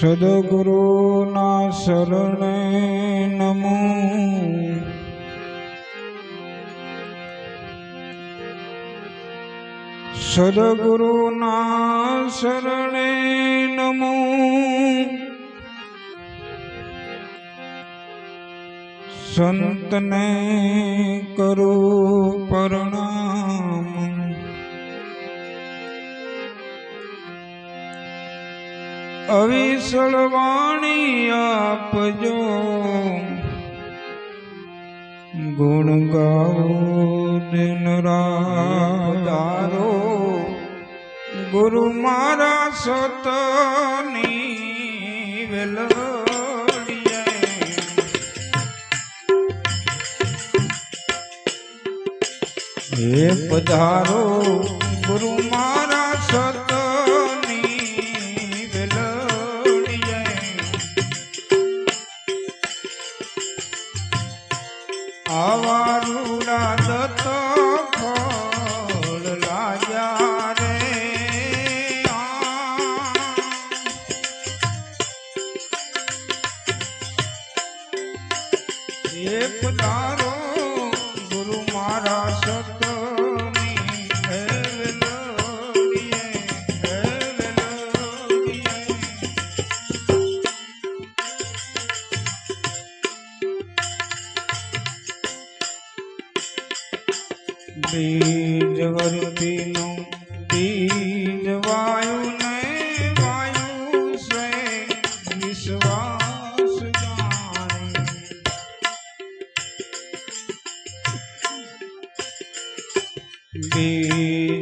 સદગુરુના શરણે નમો. સદગુરુના શરણે નમો. સંતને કરું પરણામ. અવિસળ વાણી આપજો. ગુણ ગાવો દિન રાધારો ગુરુ મારા સતની વેલા હે પધારો ગુરુ મા આવારું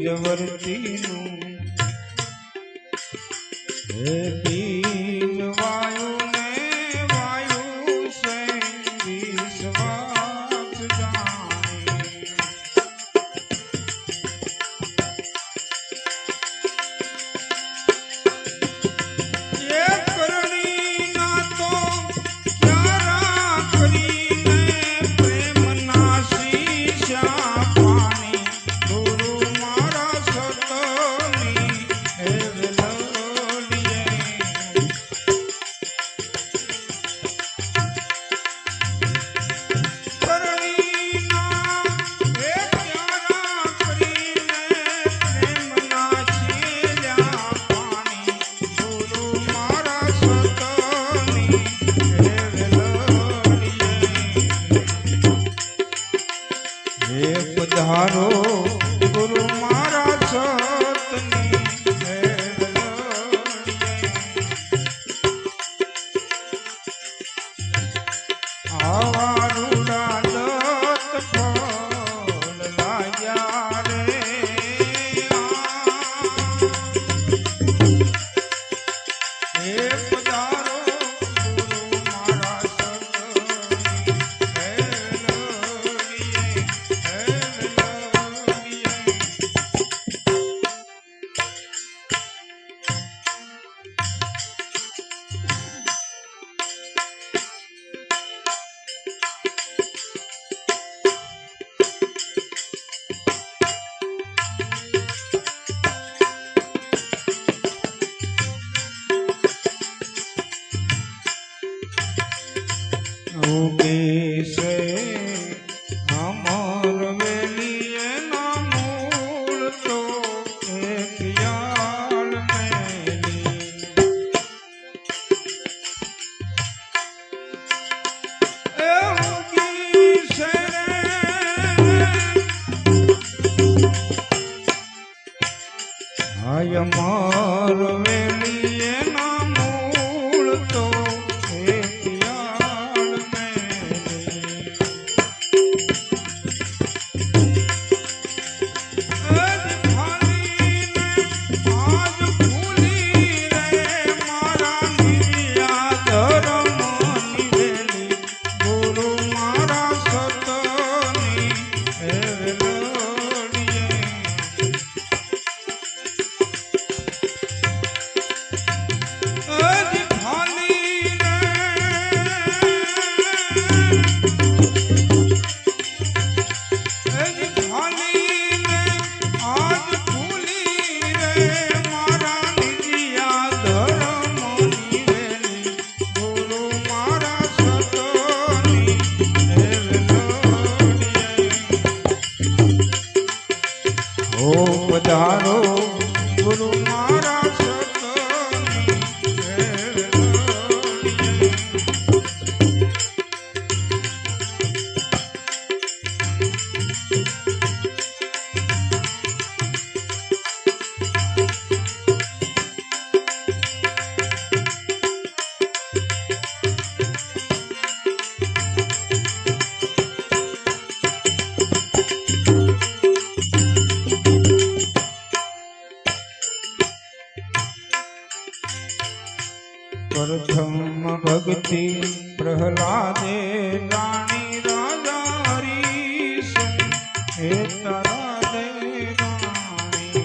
બીજવર્તીનું હે હે પધારો પ્રહલાદે રાણી રાજા હરીશ હે તારા દે રાણી.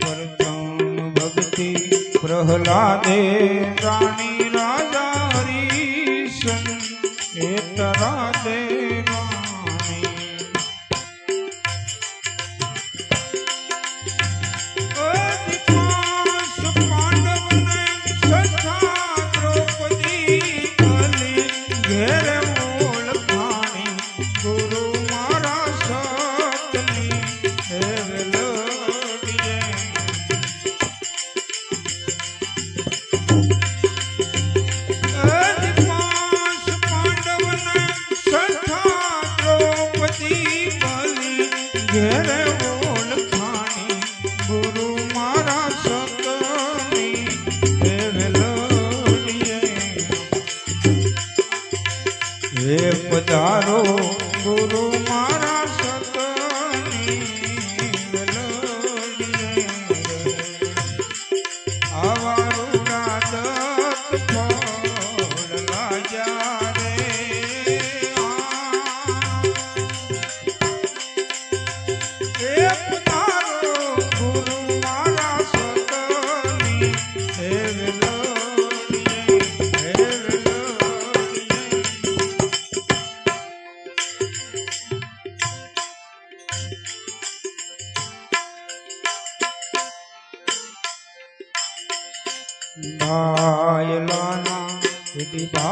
પ્રથમ ભક્તિ પ્રહલાદે રાણી રાજા હરીશ હે તારા દે રાણી. હે પધારો ગુરુ મા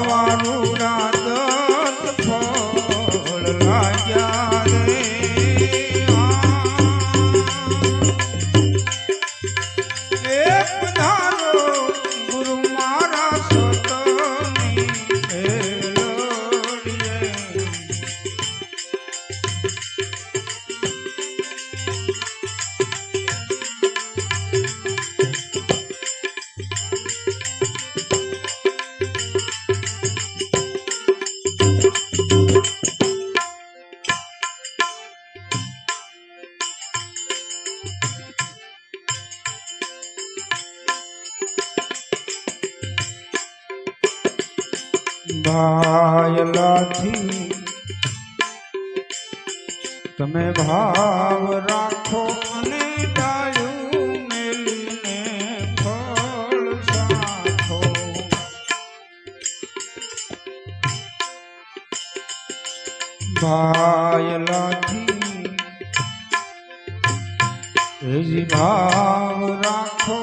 ભવાનું બંધાયેલાથી તમે ભાવ રાખો અને ડાયું મેલીને ફળ સાખો. ભાયલાથી એજી ભાવ રાખો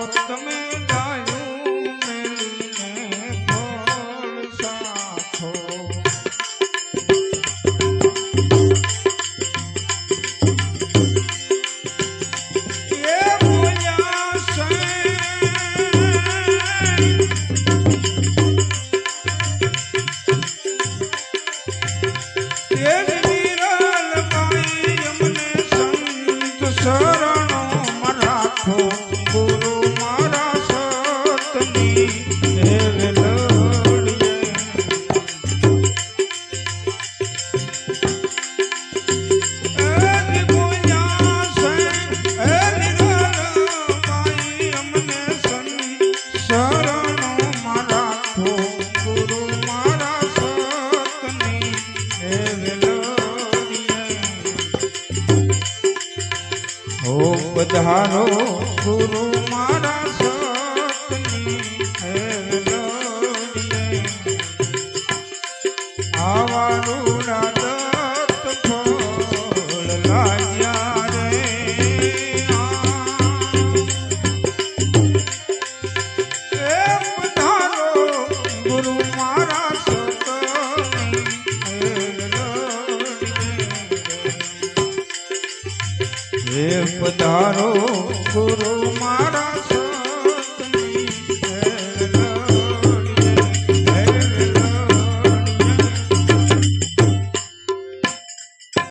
ઓ બધાનો ગુરુ મારા